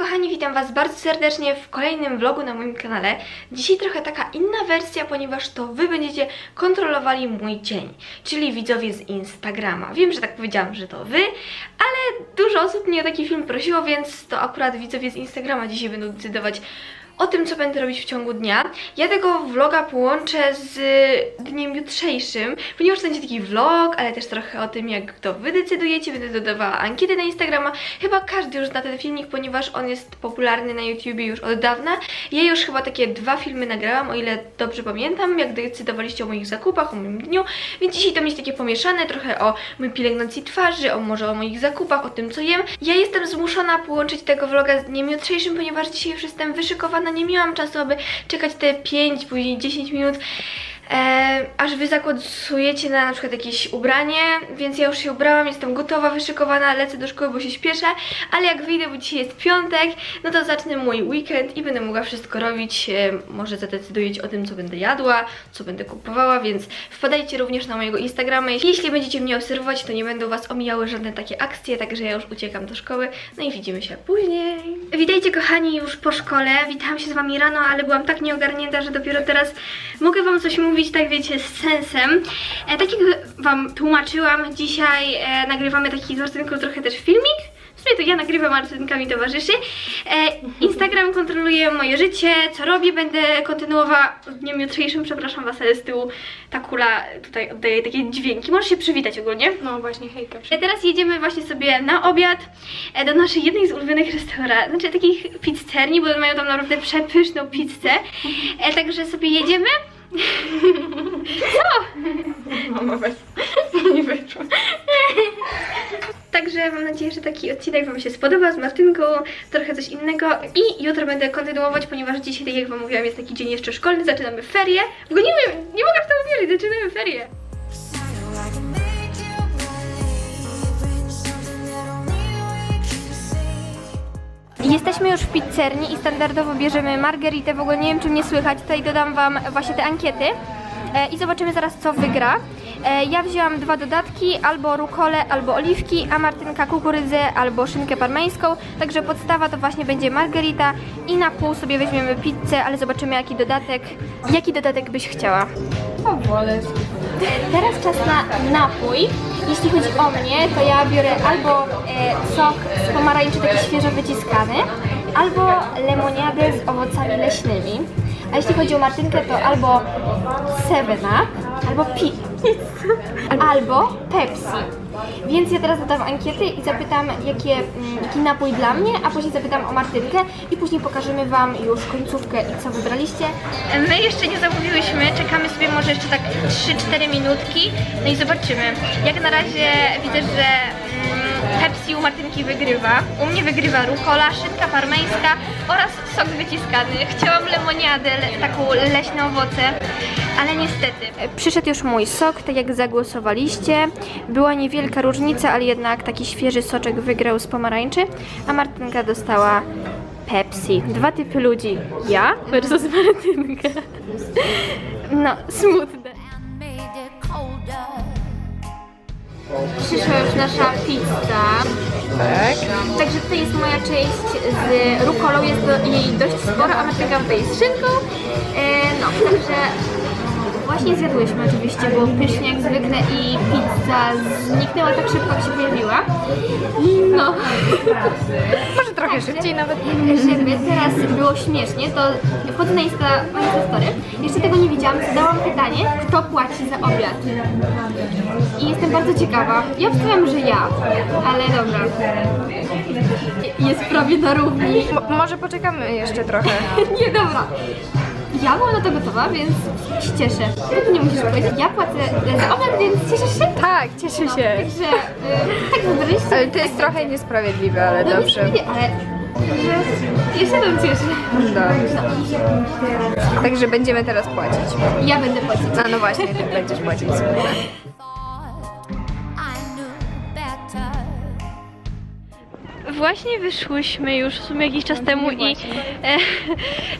kochani, witam Was bardzo serdecznie w kolejnym vlogu na moim kanale. Dzisiaj trochę taka inna wersja, ponieważ to Wy będziecie kontrolowali mój dzień, czyli widzowie z Instagrama. Wiem, że tak powiedziałam, że to Wy, ale dużo osób mnie o taki film prosiło, więc to akurat widzowie z Instagrama dzisiaj będą decydować o tym, co będę robić w ciągu dnia. Ja tego vloga połączę z dniem jutrzejszym, ponieważ to będzie taki vlog, ale też trochę o tym, jak to wy decydujecie. Będę dodawała ankiety na Instagrama. Chyba każdy już zna ten filmik, ponieważ on jest popularny na YouTubie już od dawna. Ja już chyba takie dwa filmy nagrałam, o ile dobrze pamiętam, jak decydowaliście o moich zakupach, o moim dniu. Więc dzisiaj to będzie takie pomieszane, trochę o mojej pielęgnacji twarzy, o może o moich zakupach, o tym, co jem. Ja jestem zmuszona połączyć tego vloga z dniem jutrzejszym, ponieważ dzisiaj już jestem wyszykowana, nie miałam czasu, aby czekać te 5, później 10 minut, e, aż wy zakładujecie na na przykład jakieś ubranie, więc ja już się ubrałam, jestem gotowa, wyszykowana, lecę do szkoły, bo się śpieszę, ale jak wyjdę, bo dzisiaj jest piątek, no to zacznę mój weekend i będę mogła wszystko robić, e, może zadecydujecie o tym, co będę jadła, co będę kupowała, więc wpadajcie również na mojego Instagrama. Jeśli będziecie mnie obserwować, to nie będą was omijały żadne takie akcje, także ja już uciekam do szkoły, no i widzimy się później. Witajcie kochani już po szkole, witałam się z wami rano, ale byłam tak nieogarnięta, że dopiero teraz mogę wam coś mówić, tak wiecie, z sensem. E, tak jak wam tłumaczyłam, dzisiaj e, nagrywamy taki z Martynką trochę też filmik. W sumie to ja nagrywam, Martynka mi towarzyszy. E, Instagram kontroluje moje życie, co robię, będę kontynuowała w dniem jutrzejszym, przepraszam was, ale z tyłu ta kula tutaj oddaje takie dźwięki. Możesz się przywitać ogólnie. No właśnie, hejka. E, Teraz jedziemy właśnie sobie na obiad e, do naszej jednej z ulubionych restauracji, znaczy takich pizzerni, bo mają tam naprawdę przepyszną pizzę. E, także sobie jedziemy. Mama weź. Nie wyszło. Także mam nadzieję, że taki odcinek Wam się spodoba z Martynką, trochę coś innego i jutro będę kontynuować, ponieważ dzisiaj, tak jak Wam mówiłam, jest taki dzień jeszcze szkolny, zaczynamy ferie. W ogóle nie, nie mogę w to uwierzyć, zaczynamy ferie. Jesteśmy już w pizzerni i standardowo bierzemy margeritę, w ogóle nie wiem czy mnie słychać, tutaj dodam Wam właśnie te ankiety e, i zobaczymy zaraz co wygra. E, ja wzięłam dwa dodatki, albo rukolę, albo oliwki, a Martynka kukurydzę albo szynkę parmeńską, także podstawa to właśnie będzie margarita i na pół sobie weźmiemy pizzę, ale zobaczymy jaki dodatek, jaki dodatek byś chciała. O, wolę. Teraz czas na napój. Jeśli chodzi o mnie, to ja biorę albo e, sok z pomarańczy taki świeżo wyciskany, albo lemoniadę z owocami leśnymi. A jeśli chodzi o Martynkę, to albo 7up, albo Pi, albo Pepsi. Więc ja teraz zadam ankiety i zapytam, jakie, mm, jaki napój dla mnie, a później zapytam o Martynkę i później pokażemy Wam już końcówkę i co wybraliście. My jeszcze nie zamówiłyśmy, czekamy sobie może jeszcze tak 3-4 minutki, no i zobaczymy. Jak na razie widzę, że mm, Pepsi u Martynki wygrywa. U mnie wygrywa rukola, szynka parmeńska oraz sok wyciskany. Chciałam lemoniadę, le- taką leśne owoce, ale niestety. Przyszedł już mój sok, tak jak zagłosowaliście. Była niewielka różnica, ale jednak taki świeży soczek wygrał z pomarańczy, a Martynka dostała Pepsi. Dwa typy ludzi. Ja versus Martynka. No, smutne. Przyszła już nasza pizza. Tak. Także tutaj jest moja część z rukolą, jest to jej dość sporo, a Martynka tutaj z szynką. E, no, także właśnie zjadłyśmy oczywiście, było pysznie jak zwykle i pizza zniknęła tak szybko, jak się pojawiła. No, trochę szybciej nawet. żeby teraz było śmiesznie, to wchodzę na Insta, na Insta Story. Jeszcze tego nie widziałam, zadałam pytanie, kto płaci za obiad. I jestem bardzo ciekawa. Ja obstawiam, że ja, ale dobra. Jest prawie na równi. Mo- może poczekamy jeszcze trochę. Nie, dobra. Ja byłam na to gotowa, więc się cieszę. Ty nie musisz powiedzieć. Ja płacę za obiad, więc cieszysz się? Tak, cieszę się. Także y, tak wybraliście. Ale to jest trochę niesprawiedliwe, ale No, dobrze. Ale że ja się tam cieszę. No. Także będziemy teraz płacić. Ja będę płacić. A no właśnie, ty będziesz płacić. Właśnie wyszłyśmy już w sumie jakiś czas temu i, e,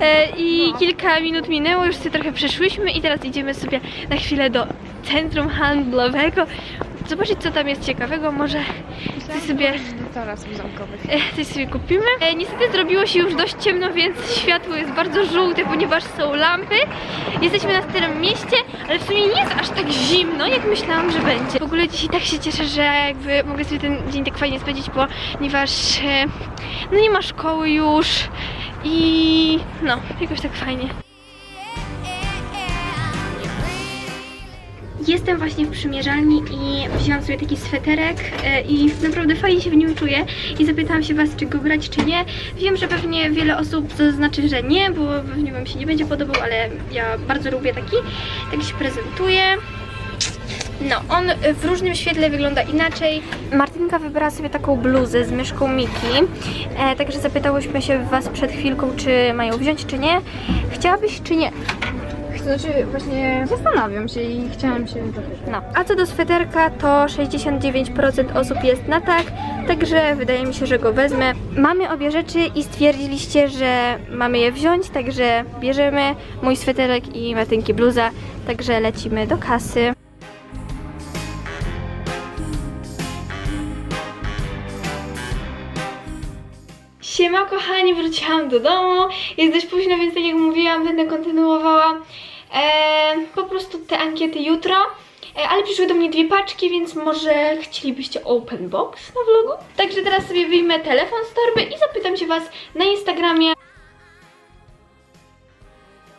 e, i kilka minut minęło, już sobie trochę przeszłyśmy i teraz idziemy sobie na chwilę do centrum handlowego, zobaczyć co tam jest ciekawego, może coś sobie, Teraz zamkowych. e, coś sobie kupimy. E, niestety zrobiło się już dość ciemno, więc światło jest bardzo żółte, ponieważ są lampy. Jesteśmy na starym mieście, ale w sumie nie jest aż tak zimno, jak myślałam, że będzie. W ogóle dzisiaj tak się cieszę, że jakby mogę sobie ten dzień tak fajnie spędzić, ponieważ e, no nie ma szkoły już i no, jakoś tak fajnie. Jestem właśnie w przymierzalni i wzięłam sobie taki sweterek e, i naprawdę fajnie się w nim czuję i zapytałam się Was, czy go brać, czy nie. Wiem, że pewnie wiele osób zaznaczy, że nie, bo pewnie Wam się nie będzie podobał, ale ja bardzo lubię taki. Tak się prezentuje. No, on w różnym świetle wygląda inaczej. Martynka wybrała sobie taką bluzę z myszką Miki, e, także zapytałyśmy się Was przed chwilką, czy mają wziąć, czy nie. Chciałabyś, czy nie? Znaczy właśnie zastanawiam się i chciałam się zapytać. No. A co do sweterka, to 69% osób jest na tak, także wydaje mi się, że go wezmę. Mamy obie rzeczy i stwierdziliście, że mamy je wziąć, także bierzemy mój sweterek i Martynki bluza, także lecimy do kasy. Siema kochani, wróciłam do domu. Jest dość późno, więc tak jak mówiłam, będę kontynuowała po prostu te ankiety jutro. E, ale przyszły do mnie dwie paczki, więc może chcielibyście open box na vlogu? Także teraz sobie wyjmę telefon z torby i zapytam się Was na Instagramie.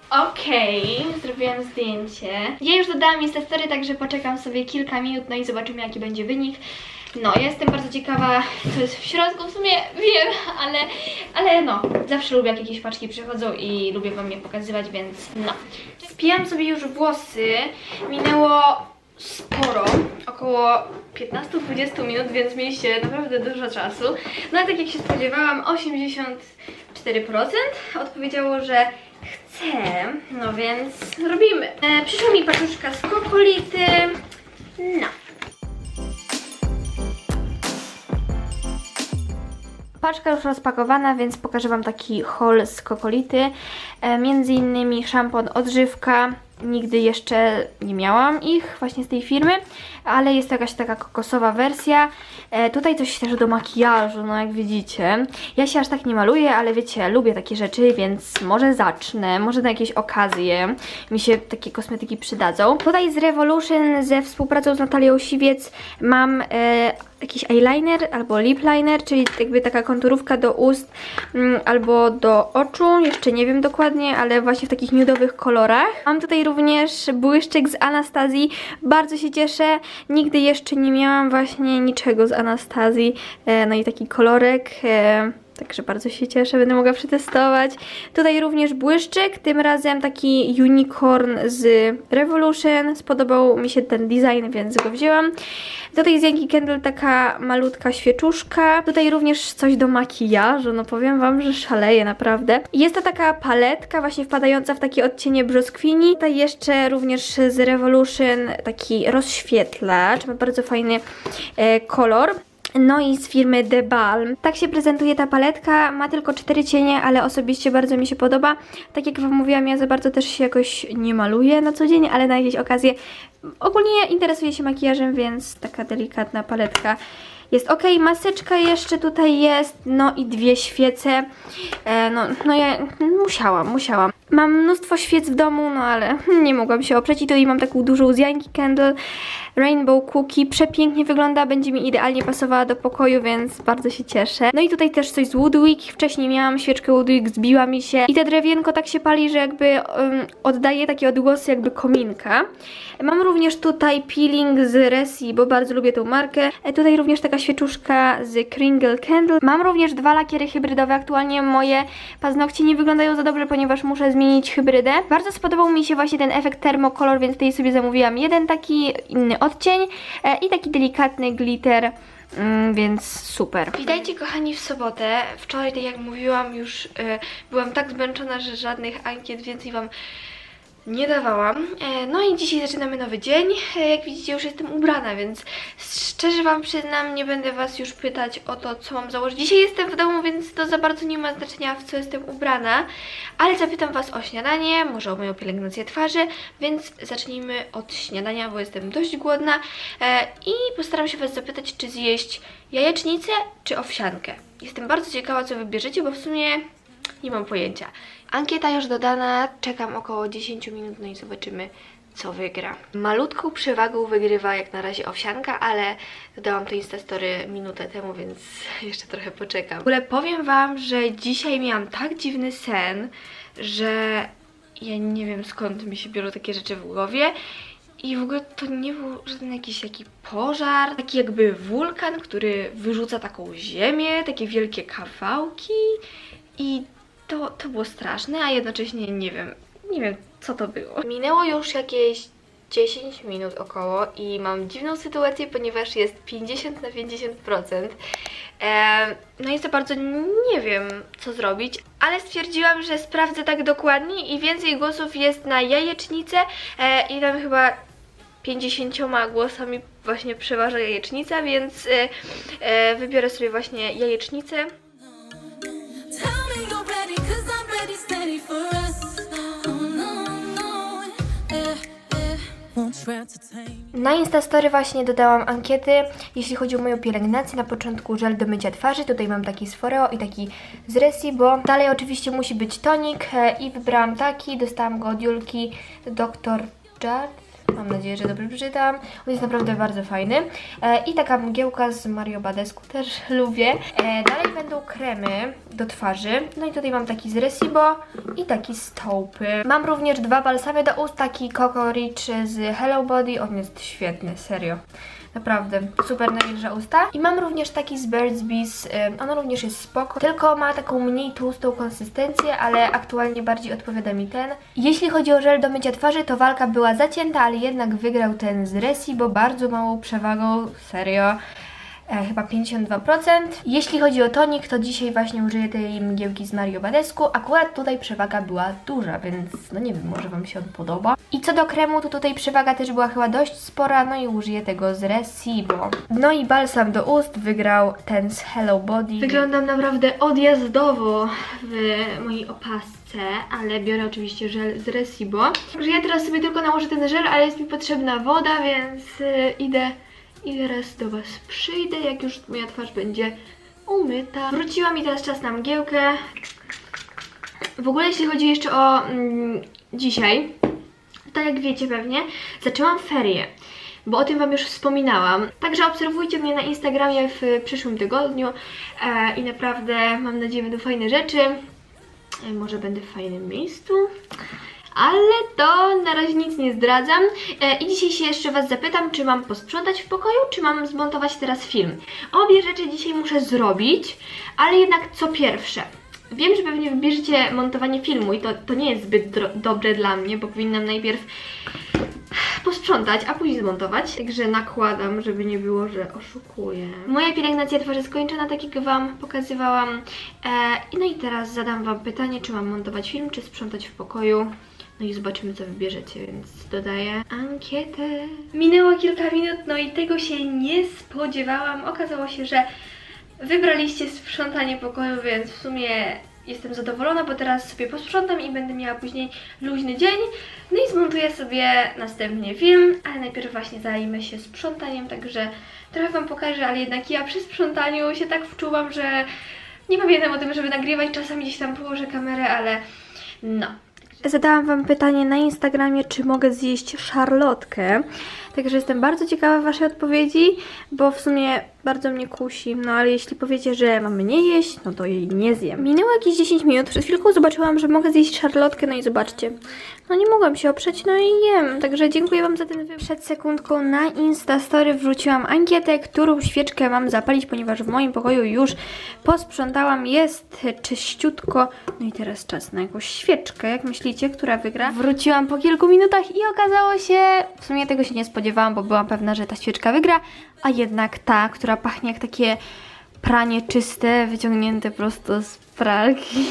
Okej, zrobiłam zdjęcie. Ja już dodałam Insta Story, także poczekam sobie kilka minut, no i zobaczymy jaki będzie wynik. No, ja jestem bardzo ciekawa, co jest w środku. W sumie wiem, ale, ale no, zawsze lubię jak jakieś paczki przychodzą i lubię Wam je pokazywać, więc no. Spijam sobie już włosy. Minęło sporo, około 15-20 minut, więc mieliście naprawdę dużo czasu. No a tak jak się spodziewałam, 84% odpowiedziało, że chce, no więc robimy. E, przyszła mi paczuszka z kokolity, no. Paczka już rozpakowana, więc pokażę Wam taki haul z kokolity. E, między innymi szampon odżywka. Nigdy jeszcze nie miałam ich właśnie z tej firmy, ale jest jakaś taka kokosowa wersja. E, tutaj coś też do makijażu, no jak widzicie. Ja się aż tak nie maluję, ale wiecie, lubię takie rzeczy, więc może zacznę, może na jakieś okazje mi się takie kosmetyki przydadzą. Tutaj z Revolution ze współpracą z Natalią Siwiec mam e, jakiś eyeliner albo lip liner, czyli jakby taka konturówka do ust mm, albo do oczu, jeszcze nie wiem dokładnie, ale właśnie w takich nudowych kolorach. Mam tutaj również błyszczyk z Anastazji, bardzo się cieszę, nigdy jeszcze nie miałam właśnie niczego z Anastazji, e, no i taki kolorek, e, Także bardzo się cieszę, będę mogła przetestować. Tutaj również błyszczyk, tym razem taki unicorn z Revolution. Spodobał mi się ten design, więc go wzięłam. Tutaj z Yankee Candle taka malutka świeczuszka. Tutaj również coś do makijażu, no powiem Wam, że szaleje naprawdę. Jest to taka paletka właśnie wpadająca w takie odcienie brzoskwini. Tutaj jeszcze również z Revolution taki rozświetlacz, ma bardzo fajny e, kolor. No i z firmy The Balm. Tak się prezentuje ta paletka. Ma tylko cztery cienie, ale osobiście bardzo mi się podoba. Tak jak Wam mówiłam, ja za bardzo też się jakoś nie maluję na co dzień, ale na jakieś okazje ogólnie interesuję się makijażem, więc taka delikatna paletka jest ok. Maseczka jeszcze tutaj jest, no i dwie świece. E, no, no ja musiałam, musiałam. Mam mnóstwo świec w domu, no ale nie mogłam się oprzeć i tutaj mam taką dużą z Yankee Candle Rainbow Cookie. Przepięknie wygląda, będzie mi idealnie pasowała do pokoju, więc bardzo się cieszę. No i tutaj też coś z Woodwick. Wcześniej miałam świeczkę Woodwick, zbiła mi się i te drewienko tak się pali, że jakby um, oddaje takie odgłosy jakby kominka. Mam również tutaj peeling z Resi, bo bardzo lubię tą markę. E, tutaj również taka świeczuszka z Kringle Candle. Mam również dwa lakiery hybrydowe. Aktualnie moje paznokcie nie wyglądają za dobrze, ponieważ muszę zmienić hybrydę. Bardzo spodobał mi się właśnie ten efekt termokolor, więc tutaj sobie zamówiłam jeden taki, inny odcień e, i taki delikatny glitter. Mm, więc super. Witajcie kochani w sobotę. Wczoraj, tak jak mówiłam, już e, byłam tak zmęczona, że żadnych ankiet więcej Wam nie dawałam. E, No i dzisiaj zaczynamy nowy dzień. E, Jak widzicie, już jestem ubrana, więc szczerze Wam przyznam, nie będę Was już pytać o to, co mam założyć. Dzisiaj jestem w domu, więc to za bardzo nie ma znaczenia, w co jestem ubrana, ale zapytam Was o śniadanie, może o moją pielęgnację twarzy, więc zacznijmy od śniadania, bo jestem dość głodna e, i postaram się Was zapytać, czy zjeść jajecznicę, czy owsiankę. Jestem bardzo ciekawa, co wybierzecie, bo w sumie nie mam pojęcia. Ankieta już dodana, czekam około 10 minut, no i zobaczymy, co wygra. Malutką przewagą wygrywa jak na razie owsianka, ale dodałam to Instastory minutę temu, więc jeszcze trochę poczekam. W ogóle powiem Wam, że dzisiaj miałam tak dziwny sen, że ja nie wiem skąd mi się biorą takie rzeczy w głowie. I w ogóle to nie był żaden jakiś taki pożar, taki jakby wulkan, który wyrzuca taką ziemię, takie wielkie kawałki i to, to było straszne, a jednocześnie nie wiem, nie wiem co to było. Minęło już jakieś 10 minut około i mam dziwną sytuację, ponieważ jest 50 na 50%. Em, no i za bardzo nie wiem, co zrobić, ale stwierdziłam, że sprawdzę tak dokładnie i więcej głosów jest na jajecznicę e, i tam chyba 50 głosami właśnie przeważa jajecznica, więc e, e, wybiorę sobie właśnie jajecznicę. Na Instastory właśnie dodałam ankiety, jeśli chodzi o moją pielęgnację. Na początku żel do mycia twarzy, tutaj mam taki z Foreo i taki z Resibo. Dalej oczywiście musi być tonik e, i wybrałam taki, dostałam go od Julki Dr. Judd. Mam nadzieję, że dobrze przeczytałam. On jest naprawdę bardzo fajny. E, I taka mgiełka z Mario Badescu, też lubię. E, dalej będą kremy do twarzy. No i tutaj mam taki z Resibo i taki z Taupy. Mam również dwa balsamy do ust, taki Coco Rich z Hello Body. On jest świetny, serio. Naprawdę, super nawilża usta. I mam również taki z Birds Bees, on również jest spoko, tylko ma taką mniej tłustą konsystencję, ale aktualnie bardziej odpowiada mi ten. Jeśli chodzi o żel do mycia twarzy, to walka była zacięta, ale jednak wygrał ten z Resi, bo bardzo małą przewagą, serio. E, chyba 52%. Jeśli chodzi o tonik, to dzisiaj właśnie użyję tej mgiełki z Mario Badescu. Akurat tutaj przewaga była duża, więc no nie wiem, może Wam się on podoba. I co do kremu, to tutaj przewaga też była chyba dość spora, no i użyję tego z Resibo. No i balsam do ust wygrał ten z Hello Body. Wyglądam naprawdę odjazdowo w mojej opasce, ale biorę oczywiście żel z Resibo. Także ja teraz sobie tylko nałożę ten żel, ale jest mi potrzebna woda, więc y, idę i zaraz do Was przyjdę, jak już moja twarz będzie umyta. Wróciła mi teraz czas na mgiełkę. W ogóle jeśli chodzi jeszcze o mm, dzisiaj, tak jak wiecie pewnie, zaczęłam ferie. Bo o tym Wam już wspominałam. Także obserwujcie mnie na Instagramie w przyszłym tygodniu e, i naprawdę mam nadzieję będą fajne rzeczy. E, może będę w fajnym miejscu. Ale to na razie nic nie zdradzam. E, I dzisiaj się jeszcze Was zapytam, czy mam posprzątać w pokoju, czy mam zmontować teraz film. Obie rzeczy dzisiaj muszę zrobić, ale jednak co pierwsze. Wiem, że pewnie wybierzecie montowanie filmu i to, to nie jest zbyt dobre dla mnie, bo powinnam najpierw posprzątać, a później zmontować. Także nakładam, żeby nie było, że oszukuję. Moja pielęgnacja twarzy skończona, tak jak Wam pokazywałam. E, no i teraz zadam Wam pytanie, czy mam montować film, czy sprzątać w pokoju. No i zobaczymy, co wybierzecie, więc dodaję ankietę. Minęło kilka minut, no i tego się nie spodziewałam. Okazało się, że wybraliście sprzątanie pokoju, więc w sumie jestem zadowolona, bo teraz sobie posprzątam i będę miała później luźny dzień. No i zmontuję sobie następnie film, ale najpierw właśnie zajmę się sprzątaniem, także trochę Wam pokażę, ale jednak ja przy sprzątaniu się tak wczułam, że nie pamiętam o tym, żeby nagrywać, czasami gdzieś tam położę kamerę, ale no. Zadałam Wam pytanie na Instagramie, czy mogę zjeść szarlotkę. Także jestem bardzo ciekawa Waszej odpowiedzi, bo w sumie bardzo mnie kusi. No ale jeśli powiecie, że mamy nie jeść, no to jej nie zjem. Minęło jakieś 10 minut, przed chwilką zobaczyłam, że mogę zjeść szarlotkę, no i zobaczcie. No nie mogłam się oprzeć, no i jem. Także dziękuję Wam za ten wybór. Przed sekundką na Instastory wrzuciłam ankietę, którą świeczkę mam zapalić, ponieważ w moim pokoju już posprzątałam. Jest czyściutko. No i teraz czas na jakąś świeczkę. Jak myślicie, która wygra? Wróciłam po kilku minutach i okazało się, w sumie tego się nie spodziewałam, bo byłam pewna, że ta świeczka wygra, a jednak ta, która pachnie jak takie pranie czyste, wyciągnięte prosto z pralki.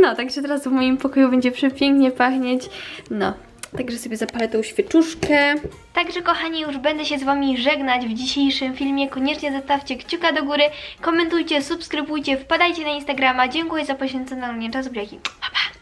No, także teraz w moim pokoju będzie przepięknie pachnieć. No, także sobie zapalę tą świeczuszkę. Także kochani, już będę się z Wami żegnać w dzisiejszym filmie. Koniecznie zostawcie kciuka do góry, komentujcie, subskrybujcie, wpadajcie na Instagrama. Dziękuję za poświęcony mnie czas. Buziaki. Pa, pa.